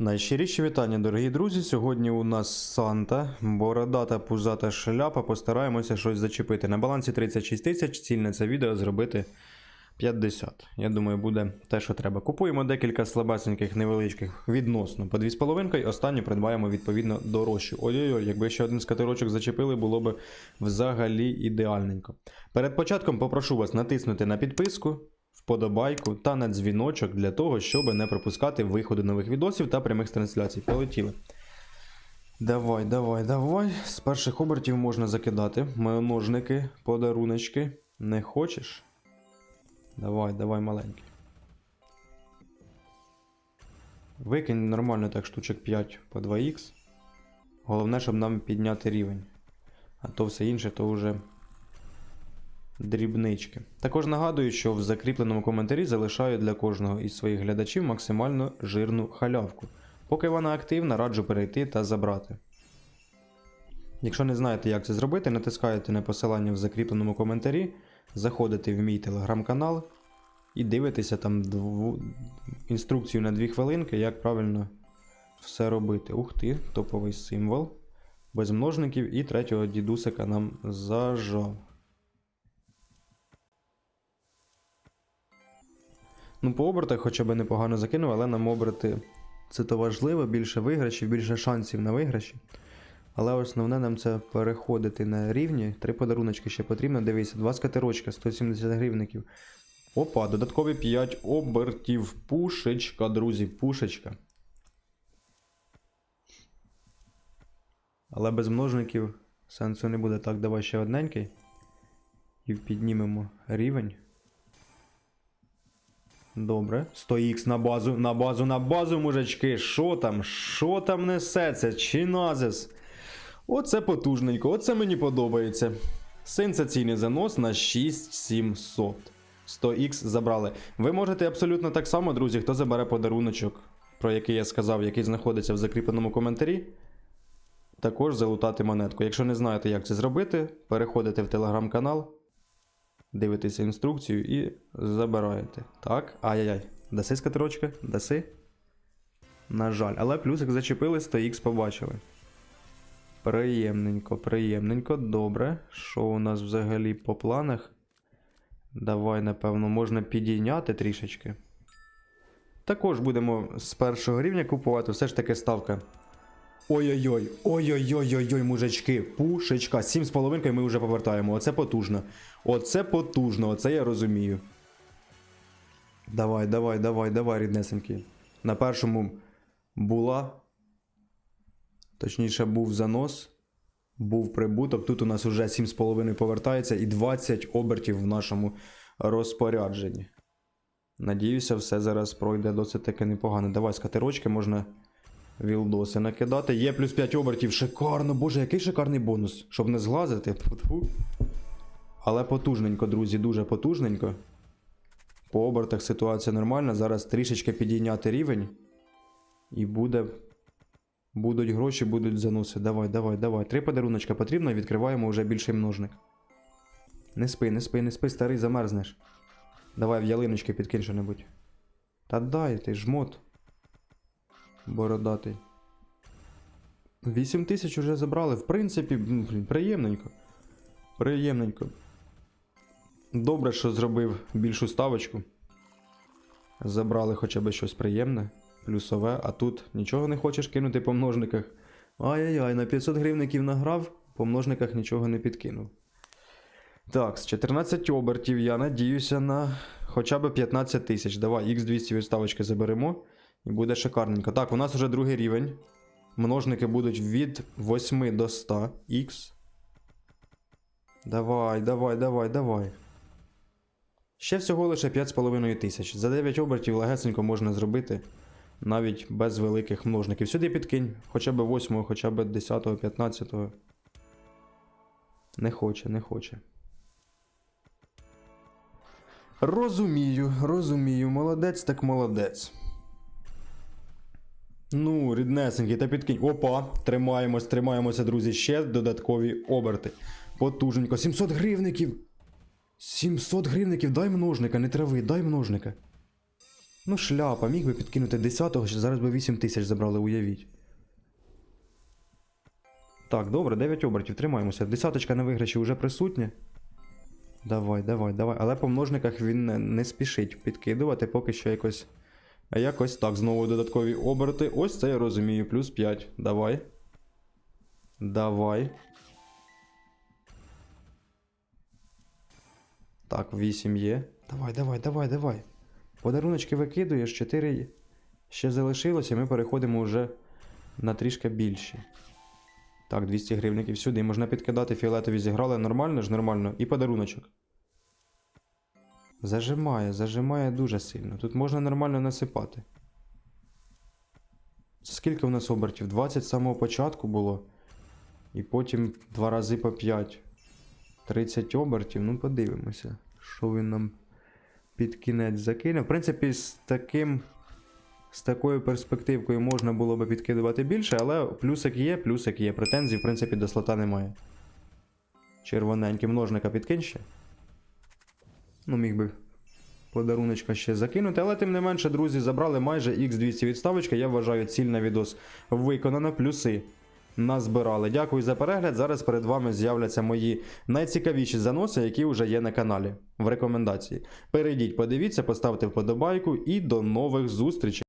Найщиріші вітання, дорогі друзі. Сьогодні у нас Санта, бородата пузата шляпа. Постараємося щось зачепити. На балансі 36 тисяч. Ціль на це відео зробити 50. Я думаю, буде те, що треба. Купуємо декілька слабесеньких, невеличких відносно по 2,5 і останню придбаємо відповідно дорожчі. Ой-ой-ой, якби ще один з катерочок зачепили, було б взагалі ідеальненько. Перед початком попрошу вас натиснути на підписку вподобайку та на дзвіночок для того, щоб не пропускати виходи нових відосів та прямих трансляцій. Полетіли. Давай, давай, давай. З перших обертів можна закидати. Множники, подаруночки. Не хочеш? Давай, давай, маленький. Викинь нормально так штучок 5 по 2х. Головне, щоб нам підняти рівень. А то все інше, то вже дрібнички. Також нагадую, що в закріпленому коментарі залишаю для кожного із своїх глядачів максимально жирну халявку. Поки вона активна, раджу перейти та забрати. Якщо не знаєте, як це зробити, натискаєте на посилання в закріпленому коментарі, заходите в мій телеграм-канал і дивитеся там дву... інструкцію на 2 хвилинки, як правильно все робити. Ух ти, топовий символ. Без множників і третього дідусика нам зажав. Ну, по обертах хоча б непогано закинув, але нам оберти це то важливо, більше виграшів, більше шансів на виграші. Але основне нам це переходити на рівні. Три подаруночки ще потрібно. Дивіться, два скатерочка, 170 гривників. Опа, додаткові 5 обертів. Пушечка, друзі, пушечка. Але без множників сенсу не буде. Так, давай ще одненький. І піднімемо рівень. Добре. 100х на базу, на базу, на базу, мужички. Що там? Що там несеться? Чиназис. Оце потужненько, оце мені подобається. Сенсаційний занос на 6700. 100х забрали. Ви можете абсолютно так само, друзі, хто забере подаруночок, про який я сказав, який знаходиться в закріпленому коментарі. Також залутати монетку. Якщо не знаєте, як це зробити, переходите в телеграм-канал, дивитеся інструкцію і забираєте. Так, ай-яй-яй. Даси скатерочка? Даси? На жаль, але плюсик зачепили, 100х побачили. Приємненько, приємненько, добре. Що у нас взагалі по планах? Давай, напевно, можна підійняти трішечки. Також будемо з першого рівня купувати, все ж таки ставка. Ой-ой-ой, ой-ой-ой-ой, мужички, пушечка. 7,5 ми вже повертаємо. Оце потужно. Оце потужно, оце я розумію. Давай, давай, давай, давай, ріднесенькі. На першому була. Точніше, був занос. Був прибуток. Тут у нас уже 7,5 повертається і 20 обертів в нашому розпорядженні. Надіюся, все зараз пройде досить таки непогано. Давай з катерочки можна вілдоси накидати. Є плюс 5 обертів. Шикарно, боже, який шикарний бонус. Щоб не зглазити. Тьфу-тьфу. Але потужненько, друзі, дуже потужненько. По обертах ситуація нормальна. Зараз трішечки підійняти рівень. І буде. Будуть гроші, будуть заноси. Давай, давай, давай. Три подаруночка потрібно, відкриваємо вже більший множник. Не спи, не спи, не спи, старий, замерзнеш. Давай в ялиночки підкинь що-небудь. Та дай ти, жмот. Бородатий. 8 тисяч уже забрали. В принципі, блін, приємненько. Приємненько. Добре, що зробив більшу ставочку. Забрали хоча б щось приємне, плюсове, а тут нічого не хочеш кинути по множниках. Ай-яй-яй, на 500 гривників награв, по множниках нічого не підкинув. Так, з 14 обертів я надіюся на хоча б 15 тисяч. Давай, Х200 відставочки заберемо. І буде шикарненько. Так, у нас вже другий рівень. Множники будуть від 8 до 100 х. Давай, давай, давай, давай. Ще всього лише 5,5 тисяч. За 9 обертів легесенько можна зробити навіть без великих множників. Сюди підкинь, хоча б 8, хоча б 10, 15. Не хоче, не хоче. Розумію, розумію. Молодець так молодець. Ну, ріднесенький, та підкинь. Опа, тримаємось, тримаємося, друзі. Ще додаткові оберти. Потуженько. 700 гривників. 700 гривників, дай множника, не трави, дай множника. Ну, шляпа, міг би підкинути 10-го, зараз би 8 тисяч забрали, уявіть. Так, добре, 9 обертів, тримаємося. Десяточка на виграші вже присутня. Давай, давай, давай. Але по множниках він не, спішить підкидувати, поки що якось. А якось так, знову додаткові оберти. Ось це я розумію, плюс 5. Давай. Давай. Так, 8 є. Давай, давай, давай, давай. Подаруночки викидуєш, 4 ще залишилося, ми переходимо вже на трішки більші. Так, 200 гривників сюди. Можна підкидати фіолетові зіграли нормально ж, нормально. І подаруночок. Зажимає, зажимає дуже сильно. Тут можна нормально насипати. Скільки в нас обертів? 20 з самого початку було. І потім два рази по 5. 30 обертів. Ну, подивимося, що він нам під кінець закине. В принципі, з таким. З такою перспективкою можна було би підкидувати більше, але плюсик є, плюсик є. Претензій, в принципі, до слота немає. Червоненький множника підкинь ще. Ну, міг би подаруночка ще закинути, але тим не менше, друзі, забрали майже X200 відставочки. Я вважаю, ціль на відос виконана. Плюси назбирали. Дякую за перегляд. Зараз перед вами з'являться мої найцікавіші заноси, які вже є на каналі в рекомендації. Перейдіть, подивіться, поставте вподобайку і до нових зустрічей.